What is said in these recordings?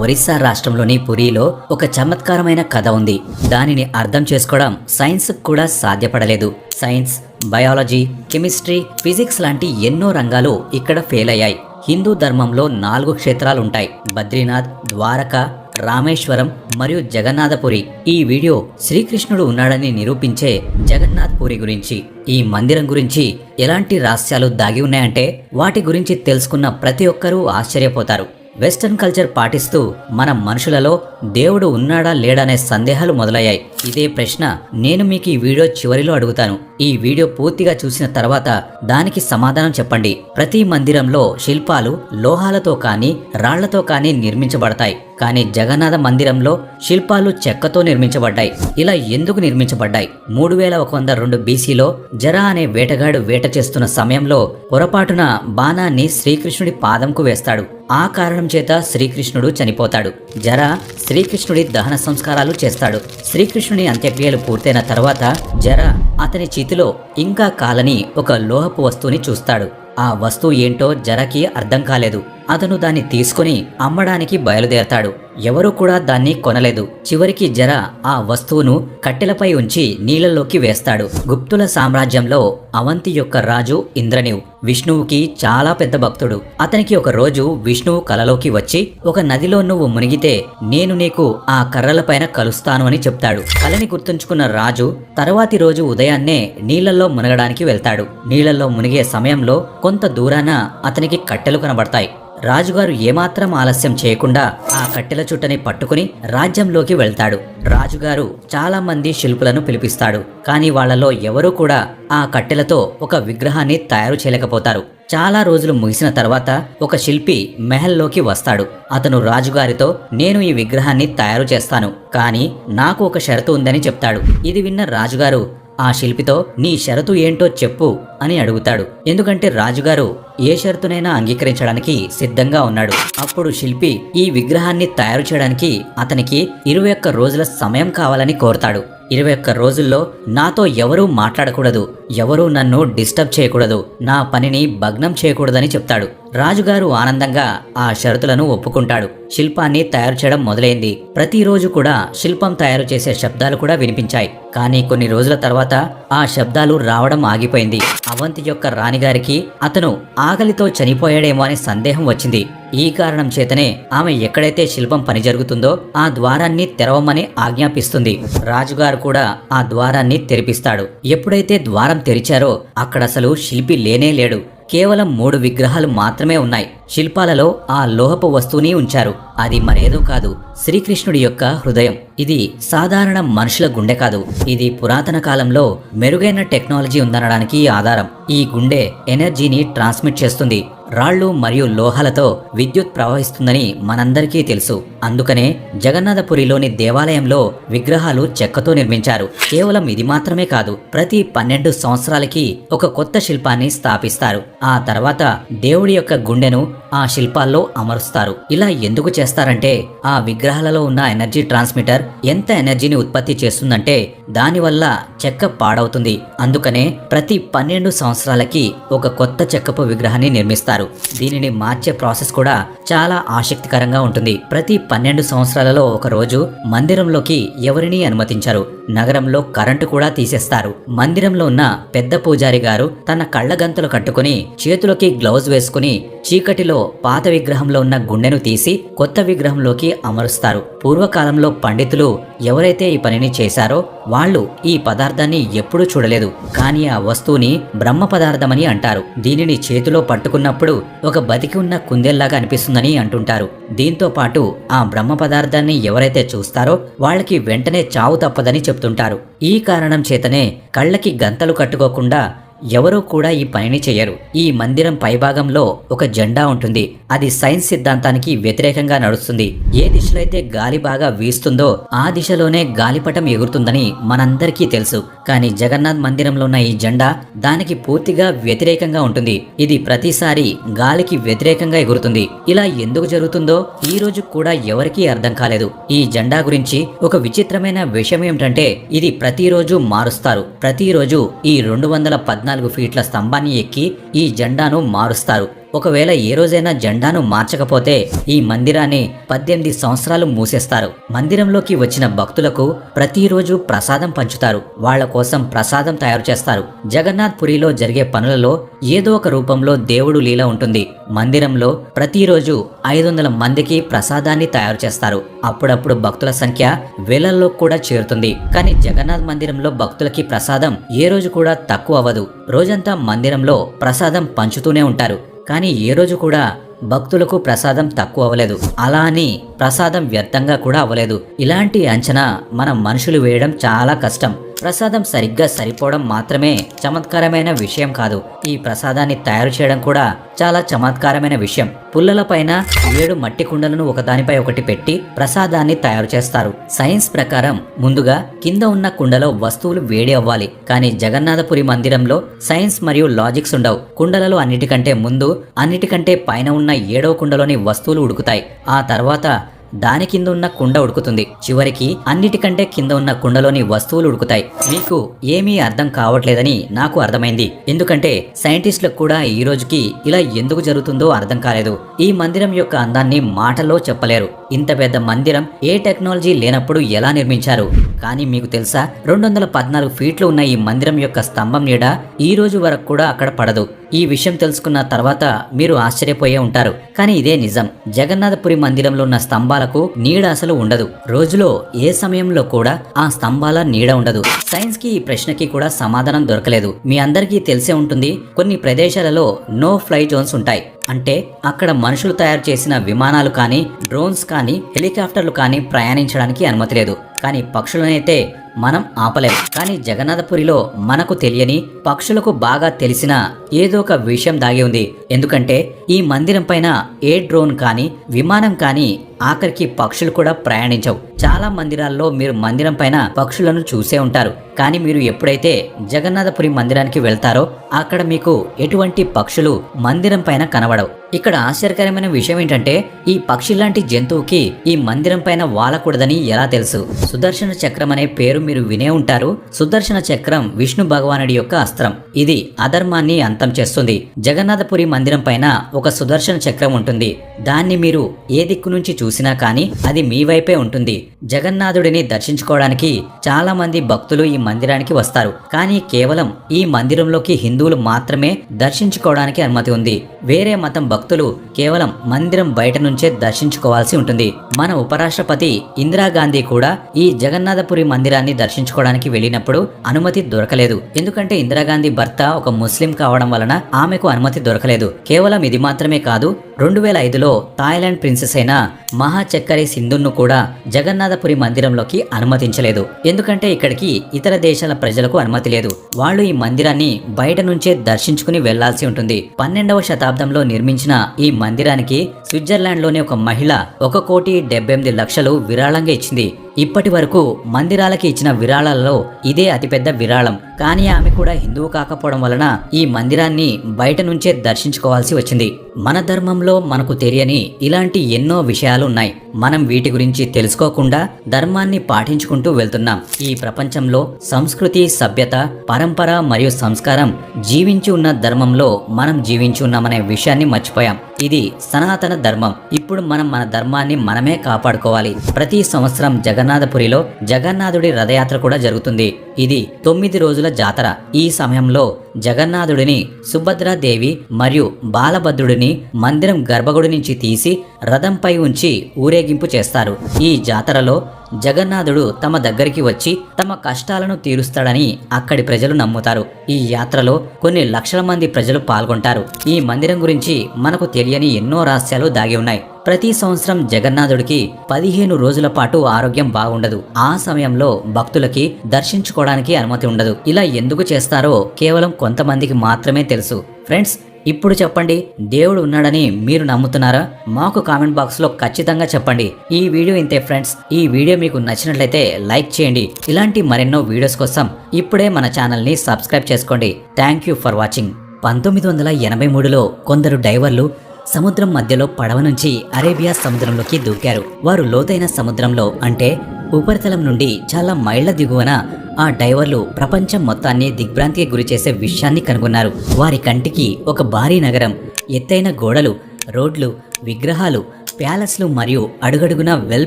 ఒరిస్సా రాష్ట్రంలోని పురిలో ఒక చమత్కారమైన కథ ఉంది. దానిని అర్థం చేసుకోవడం సైన్స్ కూడా సాధ్యపడలేదు. సైన్స్ బయాలజీ కెమిస్ట్రీ ఫిజిక్స్ లాంటి ఎన్నో రంగాలు ఇక్కడ ఫెయిల్ అయ్యాయి. హిందూ ధర్మంలో నాలుగు క్షేత్రాలుంటాయి. బద్రీనాథ్ ద్వారక రామేశ్వరం మరియు జగన్నాథపురి. ఈ వీడియో శ్రీకృష్ణుడు ఉన్నాడని నిరూపించే జగన్నాథ్ పురి గురించి. ఈ మందిరం గురించి ఎలాంటి రహస్యాలు దాగి ఉన్నాయంటే వాటి గురించి తెలుసుకున్న ప్రతి ఒక్కరూ ఆశ్చర్యపోతారు. వెస్టర్న్ కల్చర్ పాటిస్తూ మన మనుషులలో దేవుడు ఉన్నాడా లేడనే సందేహాలు మొదలయ్యాయి. ఇదే ప్రశ్న నేను మీకు ఈ వీడియో చివరిలో అడుగుతాను. ఈ వీడియో పూర్తిగా చూసిన తర్వాత దానికి సమాధానం చెప్పండి. ప్రతి మందిరంలో శిల్పాలు లోహాలతో కానీ రాళ్ళతో కానీ నిర్మించబడతాయి. కానీ జగన్నాథ మందిరంలో శిల్పాలు చెక్కతో నిర్మించబడ్డాయి. ఇలా ఎందుకు నిర్మించబడ్డాయి? మూడు వేల ఒక వంద రెండు బీసీలో జరా అనే వేటగాడు వేట చేస్తున్న సమయంలో పొరపాటున బాణాన్ని శ్రీకృష్ణుడి పాదంకు వేస్తాడు. ఆ కారణం చేత శ్రీకృష్ణుడు చనిపోతాడు. జరా శ్రీకృష్ణుడి దహన సంస్కారాలు చేస్తాడు. శ్రీకృష్ణుని అంత్యక్రియలు పూర్తయిన తర్వాత జర అతని చేతిలో ఇంకా కాలని ఒక లోహపు వస్తువుని చూస్తాడు. ఆ వస్తువు ఏంటో జరకి అర్థం కాలేదు. అతను దాన్ని తీసుకుని అమ్మడానికి బయలుదేరతాడు. ఎవరూ కూడా దాన్ని కొనలేదు. చివరికి జర ఆ వస్తువును కట్టెలపై ఉంచి నీళ్ళలోకి వేస్తాడు. గుప్తుల సామ్రాజ్యంలో అవంతి యొక్క రాజు ఇంద్రనివ్. విష్ణువుకి చాలా పెద్ద భక్తుడు. అతనికి ఒక రోజు విష్ణువు కలలోకి వచ్చి ఒక నదిలో నువ్వు మునిగితే నేను నీకు ఆ కర్రలపైన కలుస్తాను అని చెప్తాడు. కలని గుర్తుంచుకున్న రాజు తర్వాతి రోజు ఉదయాన్నే నీళ్ళలో మునగడానికి వెళ్తాడు. నీళ్ళలో మునిగే సమయంలో కొంత దూరాన అతనికి కట్టెలు కనబడతాయి. రాజుగారు ఏమాత్రం ఆలస్యం చేయకుండా ఆ కట్టెల చుట్టని పట్టుకుని రాజ్యంలోకి వెళ్తాడు. రాజుగారు చాలా మంది శిల్పులను పిలిపిస్తాడు. కానీ వాళ్ళలో ఎవరూ కూడా ఆ కట్టెలతో ఒక విగ్రహాన్ని తయారు చేయలేకపోతారు. చాలా రోజులు ముగిసిన తర్వాత ఒక శిల్పి మెహల్లోకి వస్తాడు. అతను రాజుగారితో నేను ఈ విగ్రహాన్ని తయారు చేస్తాను. కానీ నాకు ఒక షరతు ఉందని చెప్తాడు. ఇది విన్న రాజుగారు ఆ శిల్పితో నీ షరతు ఏంటో చెప్పు అని అడుగుతాడు. ఎందుకంటే రాజుగారు ఏ షరతునైనా అంగీకరించడానికి సిద్ధంగా ఉన్నాడు. అప్పుడు శిల్పి ఈ విగ్రహాన్ని తయారు చేయడానికి అతనికి ఇరవై ఒక్క రోజుల సమయం కావాలని కోరతాడు. ఇరవై ఒక్క రోజుల్లో నాతో ఎవరూ మాట్లాడకూడదు. ఎవరూ నన్ను డిస్టర్బ్ చేయకూడదు. నా పనిని భగ్నం చేయకూడదని చెప్తాడు. రాజుగారు ఆనందంగా ఆ షరతులను ఒప్పుకుంటాడు. శిల్పాన్ని తయారు చేయడం మొదలైంది. ప్రతిరోజు కూడా శిల్పం తయారు చేసే శబ్దాలు కూడా వినిపించాయి. కానీ కొన్ని రోజుల తర్వాత ఆ శబ్దాలు రావడం ఆగిపోయింది. అవంతి యొక్క రాణిగారికి అతను ఆకలితో చనిపోయాడేమో అనే సందేహం వచ్చింది. ఈ కారణం చేతనే ఆమె ఎక్కడైతే శిల్పం పని జరుగుతుందో ఆ ద్వారాన్ని తెరవమని ఆజ్ఞాపిస్తుంది. రాజుగారు కూడా ఆ ద్వారాన్ని తెరిపిస్తాడు. ఎప్పుడైతే ద్వారం తెరిచారో అక్కడ అసలు శిల్పి లేనే లేడు. కేవలం మూడు విగ్రహాలు మాత్రమే ఉన్నాయి. శిల్పాలలో ఆ లోహపు వస్తువుని ఉంచారు. అది మరేదో కాదు శ్రీకృష్ణుడి యొక్క హృదయం. ఇది సాధారణ మనుషుల గుండె కాదు. ఇది పురాతన కాలంలో మెరుగైన టెక్నాలజీ ఉందనడానికి ఆధారం. ఈ గుండె ఎనర్జీని ట్రాన్స్మిట్ చేస్తుంది. రాళ్ళు మరియు లోహాలతో విద్యుత్ ప్రవహిస్తుందని మనందరికీ తెలుసు. అందుకనే జగన్నాథపురిలోని దేవాలయంలో విగ్రహాలు చెక్కతో నిర్మించారు. కేవలం ఇది మాత్రమే కాదు ప్రతి పన్నెండు సంవత్సరాలకి ఒక కొత్త శిల్పాన్ని స్థాపిస్తారు. ఆ తర్వాత దేవుడి యొక్క గుండెను ఆ శిల్పాల్లో అమరుస్తారు. ఇలా ఎందుకు చేస్తారంటే ఆ విగ్రహాలలో ఉన్న ఎనర్జీ ట్రాన్స్మిటర్ ఎంత ఎనర్జీని ఉత్పత్తి చేస్తుందంటే దానివల్ల చెక్క పాడవుతుంది. అందుకనే ప్రతి పన్నెండు సంవత్సరాలకి ఒక కొత్త చెక్కపు విగ్రహాన్ని నిర్మిస్తారు. దీనిని మార్చే ప్రాసెస్ కూడా చాలా ఆసక్తికరంగా ఉంటుంది. ప్రతి పన్నెండు సంవత్సరాలలో ఒక రోజు మందిరంలోకి ఎవరిని అనుమతించరు. నగరంలో కరెంటు కూడా తీసేస్తారు. మందిరంలో ఉన్న పెద్ద పూజారి గారు తన కళ్ళగంతలు కట్టుకుని చేతులకి గ్లౌజ్ వేసుకుని చీకటిలో పాత విగ్రహంలో ఉన్న గుండెను తీసి కొత్త విగ్రహంలోకి అమరుస్తారు. పూర్వకాలంలో పండితులు ఎవరైతే ఈ పనిని చేశారో వాళ్ళు ఈ పదార్థాన్ని ఎప్పుడూ చూడలేదు. కానీ ఆ వస్తువుని బ్రహ్మ పదార్థమని అంటారు. దీనిని చేతిలో పట్టుకున్నప్పుడు ఒక బతికి ఉన్న కుందేల్లాగా అనిపిస్తుందని అంటుంటారు. దీంతో పాటు ఆ బ్రహ్మ పదార్థాన్ని ఎవరైతే చూస్తారో వాళ్ళకి వెంటనే చావు తప్పదని చెప్తుంటారు. ఈ కారణం చేతనే కళ్ళకి గంతలు కట్టుకోకుండా ఎవరూ కూడా ఈ పనిని చేయరు. ఈ మందిరం పైభాగంలో ఒక జెండా ఉంటుంది. అది సైన్స్ సిద్ధాంతానికి వ్యతిరేకంగా నడుస్తుంది. ఏ దిశలో అయితే గాలి బాగా వీస్తుందో ఆ దిశలోనే గాలిపటం ఎగురుతుందని మనందరికీ తెలుసు. కానీ జగన్నాథ్ మందిరంలో ఉన్న ఈ జెండా దానికి పూర్తిగా వ్యతిరేకంగా ఉంటుంది. ఇది ప్రతిసారి గాలికి వ్యతిరేకంగా ఎగురుతుంది. ఇలా ఎందుకు జరుగుతుందో ఈ రోజు కూడా ఎవరికీ అర్థం కాలేదు. ఈ జెండా గురించి ఒక విచిత్రమైన విషయం ఏమిటంటే ఇది ప్రతిరోజు మారుస్తారు. ప్రతిరోజు ఈ రెండు వందల పద్నాలుగు ఫీట్ల స్తంభాన్ని ఎక్కి ఈ జెండాను మారుస్తారు. ఒకవేళ ఏ రోజైనా జెండాను మార్చకపోతే ఈ మందిరాన్ని పద్దెనిమిది సంవత్సరాలు మూసేస్తారు. మందిరంలోకి వచ్చిన భక్తులకు ప్రతిరోజు ప్రసాదం పంచుతారు. వాళ్ళ కోసం ప్రసాదం తయారు చేస్తారు. జగన్నాథ్ పురిలో జరిగే పనులలో ఏదో ఒక రూపంలో దేవుడు లీల ఉంటుంది. మందిరంలో ప్రతిరోజు ఐదు వందల మందికి ప్రసాదాన్ని తయారు చేస్తారు. అప్పుడప్పుడు భక్తుల సంఖ్య వేలల్లో కూడా చేరుతుంది. కానీ జగన్నాథ్ మందిరంలో భక్తులకి ప్రసాదం ఏ రోజు కూడా తక్కువ అవ్వదు. రోజంతా మందిరంలో ప్రసాదం పంచుతూనే ఉంటారు. కానీ ఏ రోజు కూడా భక్తులకు ప్రసాదం తక్కువ అవ్వలేదు. అలా అని ప్రసాదం వ్యర్థంగా కూడా అవ్వలేదు. ఇలాంటి అంచనా మనం మనుషులు వేయడం చాలా కష్టం. ప్రసాదం సరిగ్గా సరిపోవడం మాత్రమే చమత్కారమైన విషయం కాదు. ఈ ప్రసాదాన్ని తయారు చేయడం కూడా చాలా చమత్కారమైన విషయం. పుల్లలపైన ఏడు మట్టి కుండలను ఒకదానిపై ఒకటి పెట్టి ప్రసాదాన్ని తయారు చేస్తారు. సైన్స్ ప్రకారం ముందుగా కింద ఉన్న కుండలో వస్తువులు వేడి అవ్వాలి. కానీ జగన్నాథపురి మందిరంలో సైన్స్ మరియు లాజిక్స్ ఉండవు. కుండలలో అన్నిటికంటే ముందు అన్నిటికంటే పైన ఉన్న ఏడో కుండలోని వస్తువులు ఉడుకుతాయి. ఆ తర్వాత దాని కింద ఉన్న కుండ ఉడుకుతుంది. చివరికి అన్నిటికంటే కింద ఉన్న కుండలోని వస్తువులు ఉడుకుతాయి. మీకు ఏమీ అర్థం కావట్లేదని నాకు అర్థమైంది. ఎందుకంటే సైంటిస్టులకు కూడా ఈ రోజుకి ఇలా ఎందుకు జరుగుతుందో అర్థం కాలేదు. ఈ మందిరం యొక్క అందాన్ని మాటల్లో చెప్పలేరు. ఇంత పెద్ద మందిరం ఏ టెక్నాలజీ లేనప్పుడు ఎలా నిర్మించారు? కానీ మీకు తెలుసా రెండు వందల పద్నాలుగు ఫీట్లు ఉన్న ఈ మందిరం యొక్క స్తంభం నీడ ఈ రోజు వరకు కూడా అక్కడ పడదు. ఈ విషయం తెలుసుకున్న తర్వాత మీరు ఆశ్చర్యపోయే ఉంటారు. కానీ ఇదే నిజం. జగన్నాథపురి మందిరంలో ఉన్న స్తంభాలకు నీడ అసలు ఉండదు. రోజులో ఏ సమయంలో కూడా ఆ స్తంభాల నీడ ఉండదు. సైన్స్కి ఈ ప్రశ్నకి కూడా సమాధానం దొరకలేదు. మీ అందరికీ తెలిసే ఉంటుంది కొన్ని ప్రదేశాలలో నో ఫ్లై జోన్స్ ఉంటాయి. అంటే అక్కడ మనుషులు తయారు చేసిన విమానాలు కానీ డ్రోన్స్ కానీ హెలికాప్టర్లు కానీ ప్రయాణించడానికి అనుమతి లేదు. కానీ పక్షులనైతే మనం ఆపలేం. కానీ జగన్నాథపురిలో మనకు తెలియని పక్షులకు బాగా తెలిసిన ఏదో ఒక విషయం దాగి ఉంది. ఎందుకంటే ఈ మందిరం పైన ఏ డ్రోన్ కానీ విమానం కానీ ఆఖరికి పక్షులు కూడా ప్రయాణించవు. చాలా మందిరాల్లో మీరు మందిరం పైన పక్షులను చూసే ఉంటారు. కానీ మీరు ఎప్పుడైతే జగన్నాథపురి మందిరానికి వెళ్తారో అక్కడ మీకు ఎటువంటి పక్షులు మందిరం పైన కనబడవు. ఇక్కడ ఆశ్చర్యకరమైన విషయం ఏంటంటే ఈ పక్షి లాంటి జంతువుకి ఈ మందిరం పైన వాలకూడదని ఎలా తెలుసు? సుదర్శన చక్రం అనే పేరు మీరు వినే ఉంటారు సుదర్శన చక్రం విష్ణు భగవానుడి యొక్క అస్త్రం. ఇది అధర్మాన్ని అంతం చేస్తుంది. జగన్నాథపురి మందిరం పైన ఒక సుదర్శన చక్రం ఉంటుంది. దాన్ని మీరు ఏ దిక్కు నుంచి చూసినా కానీ అది మీ వైపే ఉంటుంది. జగన్నాథుడిని దర్శించుకోవడానికి చాలా మంది భక్తులు ఈ మందిరానికి వస్తారు. కానీ కేవలం ఈ మందిరంలోకి హిందువులు మాత్రమే దర్శించుకోవడానికి అనుమతి ఉంది. వేరే మతం భక్తులు కేవలం మందిరం బయట నుంచే దర్శించుకోవాల్సి ఉంటుంది. మన ఉపరాష్ట్రపతి ఇందిరాగాంధీ కూడా ఈ జగన్నాథపురి మందిరాన్ని దర్శించుకోవడానికి వెళ్ళినప్పుడు అనుమతి దొరకలేదు. ఎందుకంటే ఇందిరాగాంధీ భర్త ఒక ముస్లిం కావడం వలన ఆమెకు అనుమతి దొరకలేదు. కేవలం ఇది మాత్రమే కాదు రెండు వేల ఐదులో థాయిలాండ్ ప్రిన్సెస్ అయిన మహాచక్కరి సింధున్ను కూడా జగన్నాథపురి మందిరంలోకి అనుమతించలేదు. ఎందుకంటే ఇక్కడికి ఇతర దేశాల ప్రజలకు అనుమతి లేదు. వాళ్ళు ఈ మందిరాన్ని బయట నుంచే దర్శించుకుని వెళ్ళాల్సి ఉంటుంది. పన్నెండవ శతాబ్దంలో నిర్మించిన ఈ మందిరానికి స్విట్జర్లాండ్లోని ఒక మహిళ ఒక కోటి డెబ్బై ఎనిమిది లక్షలు విరాళంగా ఇచ్చింది. ఇప్పటి వరకు మందిరాలకి ఇచ్చిన విరాళాలలో ఇదే అతిపెద్ద విరాళం. కానీ ఆమె కూడా హిందువు కాకపోవడం వలన ఈ మందిరాన్ని బయట నుంచే దర్శించుకోవాల్సి వచ్చింది. మన ధర్మంలో మనకు తెలియని ఇలాంటి ఎన్నో విషయాలు ఉన్నాయి మనం వీటి గురించి తెలుసుకోకుండా ధర్మాన్ని పాటించుకుంటూ వెళ్తున్నాం. ఈ ప్రపంచంలో సంస్కృతి సభ్యత పరంపర మరియు సంస్కారం జీవించి ఉన్న ధర్మంలో మనం జీవించి ఉన్నామనే విషయాన్ని మర్చిపోయాం. ఇది సనాతన ధర్మం. ఇప్పుడు మనం మన ధర్మాన్ని మనమే కాపాడుకోవాలి. ప్రతి సంవత్సరం జగన్నాథపురిలో జగన్నాథుడి రథయాత్ర కూడా జరుగుతుంది. ఇది తొమ్మిది రోజుల జాతర. ఈ సమయంలో జగన్నాథుడిని సుభద్రాదేవి మరియు బాలభద్రుడిని మందిరం గర్భగుడి నుంచి తీసి రథంపై ఉంచి ఊరేగింపు చేస్తారు. ఈ జాతరలో జగన్నాథుడు తమ దగ్గరికి వచ్చి తమ కష్టాలను తీరుస్తాడని అక్కడి ప్రజలు నమ్ముతారు. ఈ యాత్రలో కొన్ని లక్షల మంది ప్రజలు పాల్గొంటారు. ఈ మందిరం గురించి మనకు తెలియని ఎన్నో రహస్యాలు దాగి ఉన్నాయి. ప్రతి సంవత్సరం జగన్నాథుడికి పదిహేను రోజుల పాటు ఆరోగ్యం బాగుండదు. ఆ సమయంలో భక్తులకి దర్శించుకోవడానికి అనుమతి ఉండదు. ఇలా ఎందుకు చేస్తారో కేవలం కొంతమందికి మాత్రమే తెలుసు. ఫ్రెండ్స్ ఇప్పుడు చెప్పండి దేవుడు ఉన్నాడని మీరు నమ్ముతున్నారా? మాకు కామెంట్ బాక్స్లో ఖచ్చితంగా చెప్పండి. ఈ వీడియో ఇంతే ఫ్రెండ్స్. ఈ వీడియో మీకు నచ్చినట్లయితే లైక్ చేయండి. ఇలాంటి మరెన్నో వీడియోస్ కోసం ఇప్పుడే మన ఛానల్ని సబ్స్క్రైబ్ చేసుకోండి. Thank you for watching. పంతొమ్మిది వందల ఎనభై మూడులో కొందరు డైవర్లు సముద్రం మధ్యలో పడవ నుంచి అరేబియా సముద్రంలోకి దూకారు. వారు లోతైన సముద్రంలో అంటే ఉపరితలం నుండి చాలా మైళ్ళ దిగువన ఆ డైవర్లు ప్రపంచం మొత్తాన్ని దిగ్భ్రాంతికి గురి చేసే విషయాన్ని కనుగొన్నారు. వారి కంటికి ఒక భారీ నగరం ఎత్తైన గోడలు రోడ్లు విగ్రహాలు ప్యాలెస్లు మరియు అడుగడుగున వెల్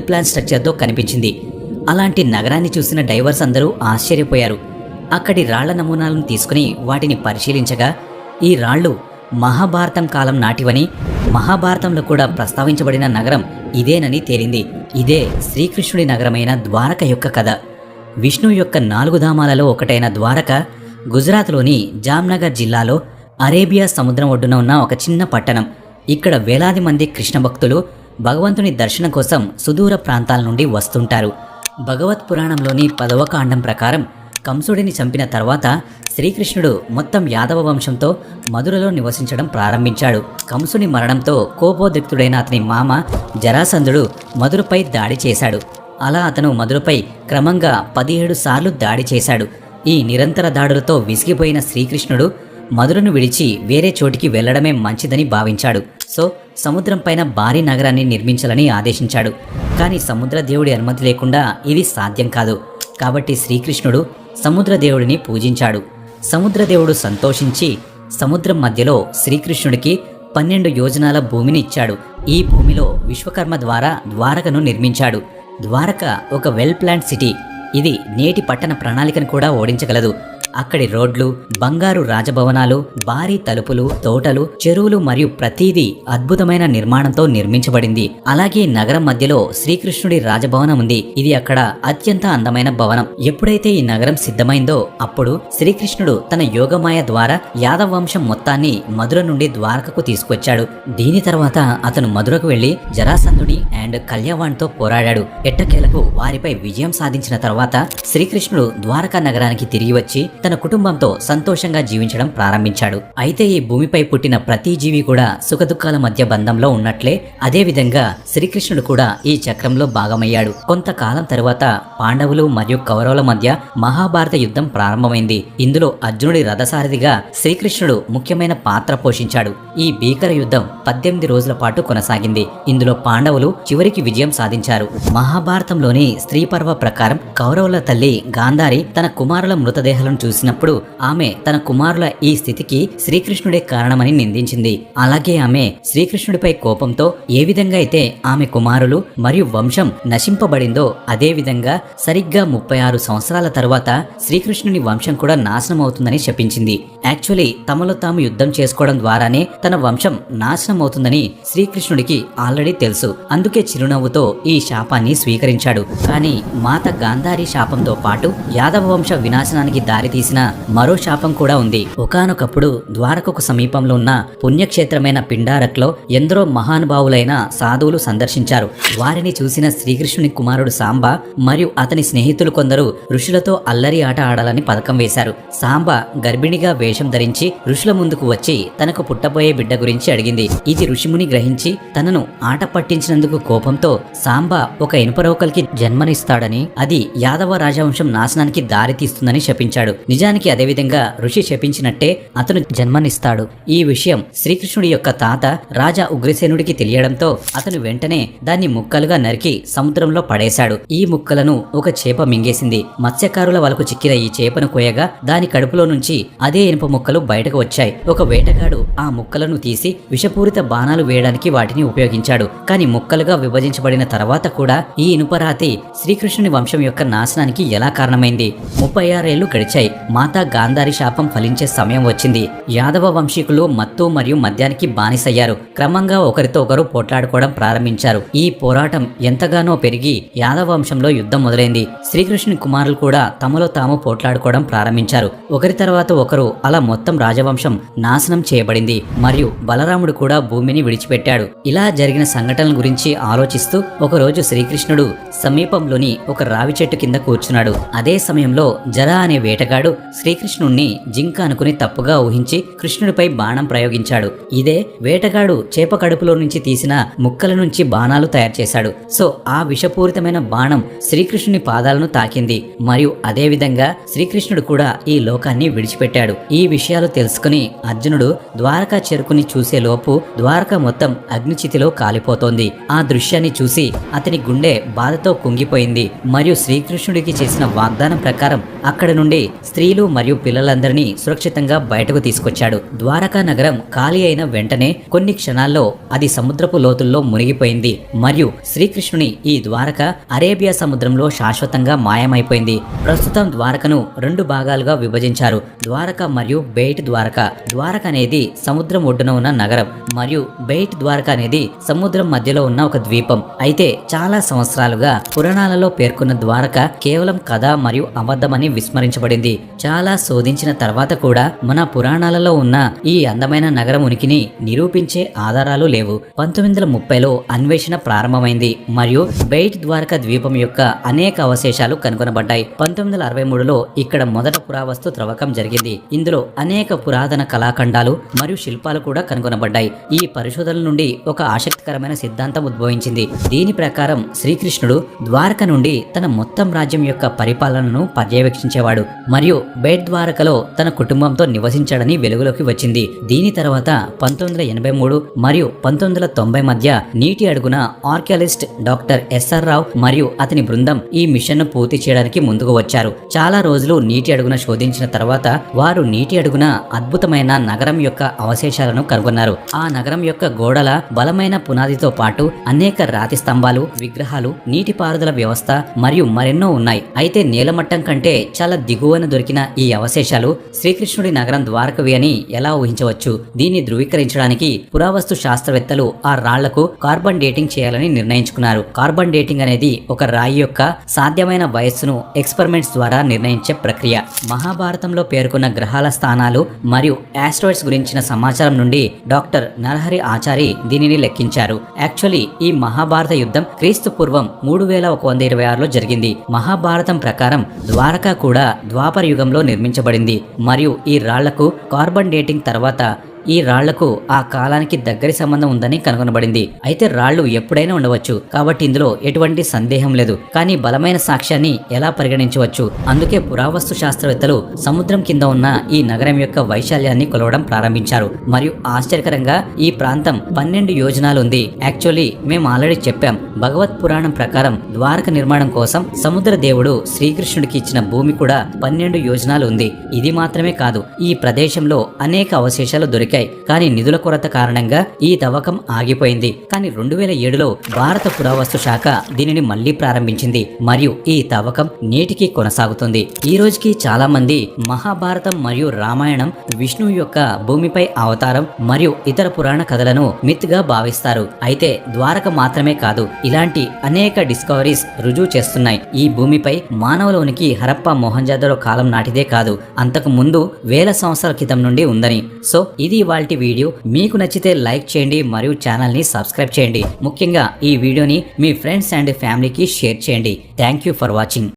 ప్లాన్ స్ట్రక్చర్తో కనిపించింది. అలాంటి నగరాన్ని చూసిన డైవర్స్ అందరూ ఆశ్చర్యపోయారు. అక్కడి రాళ్ళ నమూనాలను తీసుకుని వాటిని పరిశీలించగా ఈ రాళ్ళు మహాభారతం కాలం నాటివని మహాభారతంలో కూడా ప్రస్తావించబడిన నగరం ఇదేనని తేలింది. ఇదే శ్రీకృష్ణుడి నగరమైన ద్వారక యొక్క కథ. విష్ణు యొక్క నాలుగు ధామాలలో ఒకటైన ద్వారక గుజరాత్లోని జామ్నగర్ జిల్లాలో అరేబియా సముద్రం ఒడ్డున ఉన్న ఒక చిన్న పట్టణం. ఇక్కడ వేలాది మంది కృష్ణ భక్తులు భగవంతుని దర్శనం కోసం సుదూర ప్రాంతాల నుండి వస్తుంటారు. భగవత్ పురాణంలోని పదవ కాండం ప్రకారం కంసుడిని చంపిన తర్వాత శ్రీకృష్ణుడు మొత్తం యాదవ వంశంతో మధురలో నివసించడం ప్రారంభించాడు. కంసుని మరణంతో కోపోద్రిక్తుడైన అతని మామ జరాసంధుడు మధురపై దాడి చేశాడు. అలా అతను మధురపై క్రమంగా పదిహేడు సార్లు దాడి చేశాడు. ఈ నిరంతర దాడులతో విసిగిపోయిన శ్రీకృష్ణుడు మధురను విడిచి వేరే చోటికి వెళ్ళడమే మంచిదని భావించాడు. సో సముద్రం పైన భారీ నగరాన్ని నిర్మించాలని ఆదేశించాడు. కానీ సముద్ర దేవుడి అనుమతి లేకుండా ఇది సాధ్యం కాదు. కాబట్టి శ్రీకృష్ణుడు సముద్రదేవుడిని పూజించాడు. సముద్రదేవుడు సంతోషించి సముద్రం మధ్యలో శ్రీకృష్ణుడికి పన్నెండు యోజనాల భూమిని ఇచ్చాడు. ఈ భూమిలో విశ్వకర్మ ద్వారా ద్వారకను నిర్మించాడు. ద్వారక ఒక వెల్ ప్లాంట్ సిటీ. ఇది నేటి పట్టణ ప్రణాళికను కూడా ఓడించగలదు. అక్కడి రోడ్లు బంగారు రాజభవనాలు భారీ తలుపులు తోటలు చెరువులు మరియు ప్రతిదీ అద్భుతమైన నిర్మాణంతో నిర్మించబడింది. అలాగే నగరం మధ్యలో శ్రీకృష్ణుడి రాజభవనం ఉంది. ఇది అక్కడ అత్యంత అందమైన భవనం. ఎప్పుడైతే ఈ నగరం సిద్ధమైందో అప్పుడు శ్రీకృష్ణుడు తన యోగమాయ ద్వారా యాదవ వంశం మొత్తాన్ని మధుర నుండి ద్వారకకు తీసుకొచ్చాడు. దీని తర్వాత అతను మధురకు వెళ్ళి జరాసంధుడి అండ్ కళ్యావాణ్తో పోరాడాడు. ఎట్టకేలకు వారిపై విజయం సాధించిన తర్వాత శ్రీకృష్ణుడు ద్వారకా నగరానికి తిరిగి వచ్చి తన కుటుంబంతో సంతోషంగా జీవించడం ప్రారంభించాడు. అయితే ఈ భూమిపై పుట్టిన ప్రతి జీవి కూడా సుఖదుఖాల మధ్య బంధంలో ఉన్నట్లే అదే విధంగా శ్రీకృష్ణుడు కూడా ఈ చక్రంలో భాగమయ్యాడు. కొంతకాలం తరువాత పాండవులు మరియు కౌరవుల మధ్య మహాభారత యుద్ధం ప్రారంభమైంది. ఇందులో అర్జునుడి రథసారథిగా శ్రీకృష్ణుడు ముఖ్యమైన పాత్ర పోషించాడు. ఈ భీకర యుద్ధం పద్దెనిమిది రోజుల పాటు కొనసాగింది. ఇందులో పాండవులు చివరికి విజయం సాధించారు. మహాభారతంలోని స్త్రీ పర్వ ప్రకారం కౌరవుల తల్లి గాంధారి తన కుమారుల మృతదేహాలను చూసినప్పుడు ఆమె తన కుమారుల ఈ స్థితికి శ్రీకృష్ణుడే కారణమని నిందించింది. అలాగే ఆమె శ్రీకృష్ణుడిపై కోపంతో ఏ విధంగా అయితే ఆమె కుమారులు మరియు వంశం నశింపబడిందో అదే విధంగా సరిగ్గా ముప్పై ఆరు సంవత్సరాల తరువాత శ్రీకృష్ణుని వంశం కూడా నాశనం అవుతుందని శపించింది. యాక్చువల్లీ తమలో తాము యుద్ధం చేసుకోవడం ద్వారానే తన వంశం నాశనం అవుతుందని శ్రీకృష్ణుడికి ఆల్రెడీ తెలుసు. అందుకే చిరునవ్వుతో ఈ శాపాన్ని స్వీకరించాడు. కానీ మాత గాంధారి శాపంతో పాటు యాదవ వంశ వినాశనానికి దారితీసి దారితీసిన మరో శాపం కూడా ఉంది. ఒకానొకప్పుడు ద్వారకకు సమీపంలో ఉన్న పుణ్యక్షేత్రమైన పిండారక్లో ఎందరో మహానుభావులైన సాధువులు సందర్శించారు. వారిని చూసిన శ్రీకృష్ణుని కుమారుడు సాంబ మరియు అతని స్నేహితులు కొందరు ఋషులతో అల్లరి ఆట ఆడాలని పథకం వేశారు. సాంబ గర్భిణిగా వేషం ధరించి ఋషుల ముందుకు వచ్చి తనకు పుట్టబోయే బిడ్డ గురించి అడిగింది. ఇది ఋషిముని గ్రహించి తనను ఆట పట్టించినందుకు కోపంతో సాంబ ఒక ఇనుపరోకల్కి జన్మనిస్తాడని అది యాదవ రాజవంశం నాశనానికి దారి తీస్తుందని శపించాడు. నిజానికి అదేవిధంగా ఋషి శపించినట్టే అతను జన్మనిస్తాడు. ఈ విషయం శ్రీకృష్ణుడి యొక్క తాత రాజా ఉగ్రసేనుడికి తెలియడంతో అతను వెంటనే దాన్ని ముక్కలుగా నరికి సముద్రంలో పడేశాడు. ఈ ముక్కలను ఒక చేప మింగేసింది. మత్స్యకారుల వలకు చిక్కిన ఈ చేపను కోయగా దాని కడుపులో నుంచి అదే ఇనుప ముక్కలు బయటకు వచ్చాయి. ఒక వేటగాడు ఆ ముక్కలను తీసి విషపూరిత బాణాలు వేయడానికి వాటిని ఉపయోగించాడు. కానీ ముక్కలుగా విభజించబడిన తర్వాత కూడా ఈ ఇనుపరాతి శ్రీకృష్ణుని వంశం యొక్క నాశనానికి ఎలా కారణమైంది? ముప్పై ఆరేళ్ళు గడిచాయి. మాతా గాంధారి శాపం ఫలించే సమయం వచ్చింది. యాదవ వంశీకులు మత్తు మరియు మద్యానికి బానిసయ్యారు. క్రమంగా ఒకరితో ఒకరు పోట్లాడుకోవడం ప్రారంభించారు. ఈ పోరాటం ఎంతగానో పెరిగి యాదవ వంశంలో యుద్ధం మొదలైంది. శ్రీకృష్ణుని కుమారులు కూడా తమలో తాము పోట్లాడుకోవడం ప్రారంభించారు. ఒకరి తర్వాత ఒకరు అలా మొత్తం రాజవంశం నాశనం చేయబడింది మరియు బలరాముడు కూడా భూమిని విడిచిపెట్టాడు. ఇలా జరిగిన సంఘటనల గురించి ఆలోచిస్తూ ఒకరోజు శ్రీకృష్ణుడు సమీపంలోని ఒక రావి చెట్టు కింద కూర్చున్నాడు. అదే సమయంలో జరా అనే వేటగాడు శ్రీకృష్ణుణ్ణి జింక అనుకుని తప్పుగా ఊహించి కృష్ణుడిపై బాణం ప్రయోగించాడు. ఇదే వేటగాడు చేప కడుపులో నుంచి తీసిన ముక్కల నుంచి బాణాలు తయారు చేశాడు. సో ఆ విషపూరితమైన బాణం శ్రీకృష్ణుని పాదాలను తాకింది. మరియు అదేవిధంగా శ్రీకృష్ణుడు కూడా ఈ లోకాన్ని విడిచిపెట్టాడు. ఈ విషయాలు తెలుసుకుని అర్జునుడు ద్వారకా చెరుకుని చూసే లోపు ద్వారక మొత్తం అగ్నిచితిలో కాలిపోతోంది. ఆ దృశ్యాన్ని చూసి అతని గుండె బాధతో కుంగిపోయింది. మరియు శ్రీకృష్ణుడికి చేసిన వాగ్దానం ప్రకారం అక్కడ నుండి స్త్రీలు మరియు పిల్లలందరినీ సురక్షితంగా బయటకు తీసుకొచ్చాడు. ద్వారకా నగరం ఖాళీ అయిన వెంటనే కొన్ని క్షణాల్లో అది సముద్రపు లోతుల్లో మునిగిపోయింది. మరియు శ్రీకృష్ణుని ఈ ద్వారక అరేబియా సముద్రంలో శాశ్వతంగా మాయమైపోయింది. ప్రస్తుతం ద్వారకను రెండు భాగాలుగా విభజించారు. ద్వారక మరియు బెయిట్ ద్వారక. ద్వారక అనేది సముద్రం ఒడ్డున ఉన్న నగరం మరియు బెయిట్ ద్వారక అనేది సముద్రం మధ్యలో ఉన్న ఒక ద్వీపం. అయితే చాలా సంవత్సరాలుగా పురాణాలలో పేర్కొన్న ద్వారక కేవలం కథ మరియు అబద్ధమని విస్మరించబడింది. చాలా శోధించిన తర్వాత కూడా మన పురాణాలలో ఉన్న ఈ అందమైన నగరం ఉనికిని నిరూపించే ఆధారాలు లేవు. పంతొమ్మిది వందల ముప్పైలో అన్వేషణ ప్రారంభమైంది మరియు బెయిట్ ద్వారకా ద్వీపం యొక్క అనేక అవశేషాలు కనుగొనబడ్డాయి. పంతొమ్మిది వందల అరవై మూడులో ఇక్కడ మొదట పురావస్తు త్రవ్వకం జరిగింది. ఇందులో అనేక పురాతన కళాఖండాలు మరియు శిల్పాలు కూడా కనుగొనబడ్డాయి. ఈ పరిశోధనల నుండి ఒక ఆసక్తికరమైన సిద్ధాంతం ఉద్భవించింది. దీని ప్రకారం శ్రీకృష్ణుడు ద్వారక నుండి తన మొత్తం రాజ్యం యొక్క పరిపాలనను పర్యవేక్షించేవాడు మరియు బెడ్ ద్వారకలో తన కుటుంబంతో నివసించాడని వెలుగులోకి వచ్చింది. దీని తర్వాత పంతొమ్మిది ఎనభై మూడు మరియు పంతొమ్మిది వందల తొంభై మధ్య నీటి అడుగున ఆర్కియాలిస్ట్ డాక్టర్ ఎస్ఆర్ రావు మరియు అతని బృందం ఈ మిషన్ను పూర్తి చేయడానికి ముందుకు వచ్చారు. చాలా రోజులు నీటి అడుగున శోధించిన తర్వాత వారు నీటి అడుగున అద్భుతమైన నగరం యొక్క అవశేషాలను కనుగొన్నారు. ఆ నగరం యొక్క గోడల బలమైన పునాదితో పాటు అనేక రాతి స్తంభాలు విగ్రహాలు నీటిపారుదల వ్యవస్థ మరియు మరెన్నో ఉన్నాయి. అయితే నేలమట్టం కంటే చాలా దిగువన దొరికి దొరికిన ఈ అవశేషాలు శ్రీకృష్ణుడి నగరం ద్వారకవి అని ఎలా ఊహించవచ్చు? దీన్ని ధృవీకరించడానికి పురావస్తు శాస్త్రవేత్తలు ఆ రాళ్ళకు కార్బన్ డేటింగ్ చేయాలని నిర్ణయించుకున్నారు. కార్బన్ డేటింగ్ అనేది ఒక రాయి యొక్క సాధ్యమైన వయస్సును ఎక్స్పెరిమెంట్స్ ద్వారా నిర్ణయించే ప్రక్రియ. మహాభారతంలో పేర్కొన్న గ్రహాల స్థానాలు మరియు ఆస్ట్రాయిడ్స్ గురించిన సమాచారం నుండి డాక్టర్ నరహరి ఆచారి దీనిని లెక్కించారు. యాక్చువల్లీ ఈ మహాభారత యుద్ధం క్రీస్తు పూర్వం మూడు వేల ఒక వంద ఇరవై ఆరులో జరిగింది. మహాభారతం ప్రకారం ద్వారకా కూడా ద్వాపర యుగంలో నిర్మించబడింది. మరియు ఈ రాళ్ళకు కార్బన్ డేటింగ్ తర్వాత ఈ రాళ్ళకు ఆ కాలానికి దగ్గరి సంబంధం ఉందని కనుగొనబడింది. అయితే రాళ్ళు ఎప్పుడైనా ఉండవచ్చు. కాబట్టి ఇందులో ఎటువంటి సందేహం లేదు. కానీ బలమైన సాక్ష్యాన్ని ఎలా పరిగణించవచ్చు? అందుకే పురావస్తు శాస్త్రవేత్తలు సముద్రం కింద ఉన్న ఈ నగరం యొక్క వైశాల్యాన్ని కొలవడం ప్రారంభించారు. మరియు ఆశ్చర్యకరంగా ఈ ప్రాంతం పన్నెండు యోజనాలు ఉంది. యాక్చువల్లీ మేము ఆల్రెడీ చెప్పాం. భగవత్ పురాణం ప్రకారం ద్వారక నిర్మాణం కోసం సముద్ర దేవుడు శ్రీకృష్ణుడికి ఇచ్చిన భూమి కూడా పన్నెండు యోజనాలు ఉంది. ఇది మాత్రమే కాదు ఈ ప్రదేశంలో అనేక అవశేషాలు దొరికాయి. కానీ నిధుల కొరత కారణంగా ఈ తవ్వకం ఆగిపోయింది. కానీ రెండు వేల ఏడులో భారత పురావస్తు శాఖ దీనిని మళ్ళీ ప్రారంభించింది. మరియు ఈ తవ్వకం నేటికి కొనసాగుతుంది. ఈ రోజుకి చాలా మంది మహాభారతం మరియు రామాయణం విష్ణువు యొక్క భూమిపై అవతారం మరియు ఇతర పురాణ కథలను మిత్గా భావిస్తారు. అయితే ద్వారక మాత్రమే కాదు ఇలాంటి అనేక డిస్కవరీస్ రుజువు చేస్తున్నాయి. ఈ భూమిపై మానవులోనికి హరప్ప మొహంజాదరో కాలం నాటిదే కాదు. అంతకు ముందు వేల సంవత్సరాల క్రితం నుండి ఉందని. సో ఇది ఇవాళ వీడియో మీకు నచ్చితే లైక్ చేయండి మరియు ఛానల్ని సబ్స్క్రైబ్ చేయండి. ముఖ్యంగా ఈ వీడియోని మీ ఫ్రెండ్స్ అండ్ ఫ్యామిలీకి షేర్ చేయండి. Thank you for watching.